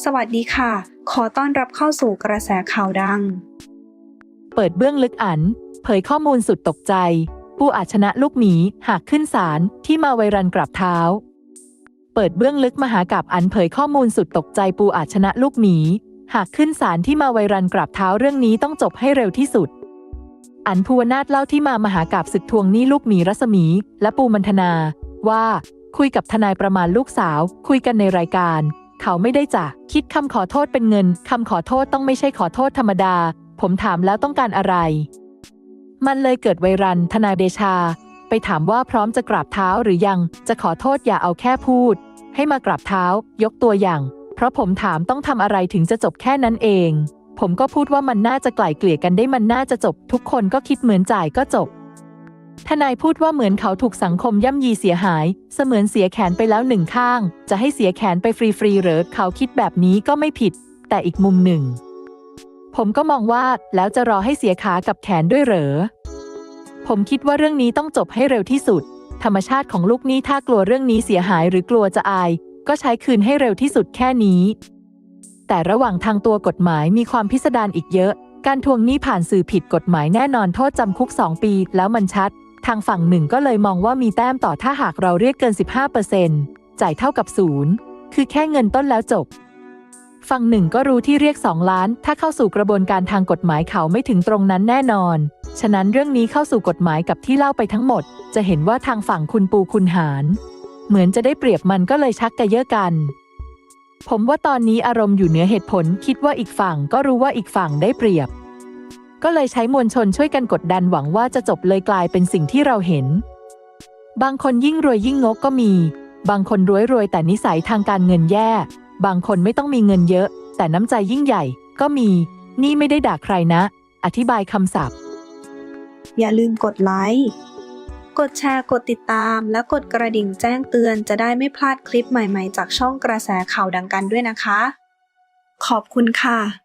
สวัสดีค่ะ ขอต้อนรับเข้าสู่กระแสข่าวดัง เปิดเบื้องลึกอัน เผยข้อมูลสุดตกใจปูอาชนะลูกหมีหากขึ้นศาลที่มาไวรันกลับเท้า เปิดเบื้องลึกมหากาบอันเผยข้อมูลสุดตกใจปูอาชนะลูกหมี หากขึ้นศาลที่มาไวรันกลับเท้าเรื่องนี้ต้องจบให้เร็วที่สุด อันภูวนาถเล่าที่มามหากาบศึกทวงหนี้ลูกหมีรัศมี และปูมันธนา ว่า คุยกับทนายประมาณลูกสาว คุยกันในรายการ เขาไม่ได้จะคิดคำขอโทษเป็นเงินคำขอโทษต้องไม่ใช่ขอโทษธรรมดา ผมถามแล้วต้องการอะไร มันเลยเกิดไวรันทนายเดชา ไปถามว่าพร้อมจะกราบเท้าหรือยังจะขอโทษอย่าเอาแค่พูด ให้มากราบเท้า ยกตัวอย่าง เพราะผมถามต้องทำอะไรถึงจะจบแค่นั้นเอง ผมก็พูดว่ามันน่าจะไกล่เกลี่ยกันได้มันน่าจะจบ ทุกคนก็คิดเหมือนจ่ายก็จบ ทนายพูดว่าเหมือนเขาถูกสังคมย่ำยีเสียหาย เสมือนเสียแขนไปแล้วหนึ่งข้าง จะให้เสียแขนไปฟรีๆหรอเขาคิดแบบนี้ก็ไม่ผิด แต่อีกมุมหนึ่ง ผมก็มองว่าแล้วจะรอให้เสียขากับแขนด้วยเหรอ ผมคิดว่าเรื่องนี้ต้องจบให้เร็วที่สุด ธรรมชาติของลูกนี้ถ้ากลัวเรื่องนี้เสียหายหรือกลัวจะอาย ก็ใช้คืนให้เร็วที่สุดแค่นี้ แต่ระหว่างทางตัวกฎหมายมีความพิสดารอีกเยอะ การทวงหนี้ผ่านสื่อผิดกฎหมายแน่นอนโทษจำคุก 2 ปี แล้วมันชัด ทางฝั่งหนึ่งก็เลยมองว่ามีแต้มต่อถ้าหากเราเรียกเกิน 15%จ่ายเท่ากับศูนย์คือแค่เงินต้นแล้วจบ ฝั่งหนึ่งก็รู้ที่เรียก 2 ล้าน ถ้าเข้าสู่กระบวนการทางกฎหมายเขาไม่ถึงตรงนั้นแน่นอน ฉะนั้นเรื่องนี้เข้าสู่กฎหมายกับที่เล่าไปทั้งหมด จะเห็นว่าทางฝั่งคุณปูคุณหาร เหมือนจะได้เปรียบมันก็เลยชักกระเยอะกันผมว่าตอนนี้อารมณ์อยู่เหนือเหตุผล คิดว่าอีกฝั่งก็รู้ว่าอีกฝั่งได้เปรียบ ก็เลยใช้มวลชนช่วยกันกดดันหวังว่าจะจบเลยกลายเป็นสิ่งที่เราเห็น บางคนยิ่งรวยยิ่งงกก็มี บางคนรวยรวยแต่นิสัยทางการเงินแย่ บางคนไม่ต้องมีเงินเยอะ แต่น้ำใจยิ่งใหญ่ ก็มี นี่ไม่ได้ด่าใครนะ อธิบายคำศัพท์ อย่าลืมกดไลค์ กดแชร์ กดติดตาม และกดกระดิ่งแจ้งเตือนจะได้ไม่พลาดคลิปใหม่ๆ จากช่องกระแสข่าวดังกันด้วยนะคะ ขอบคุณค่ะ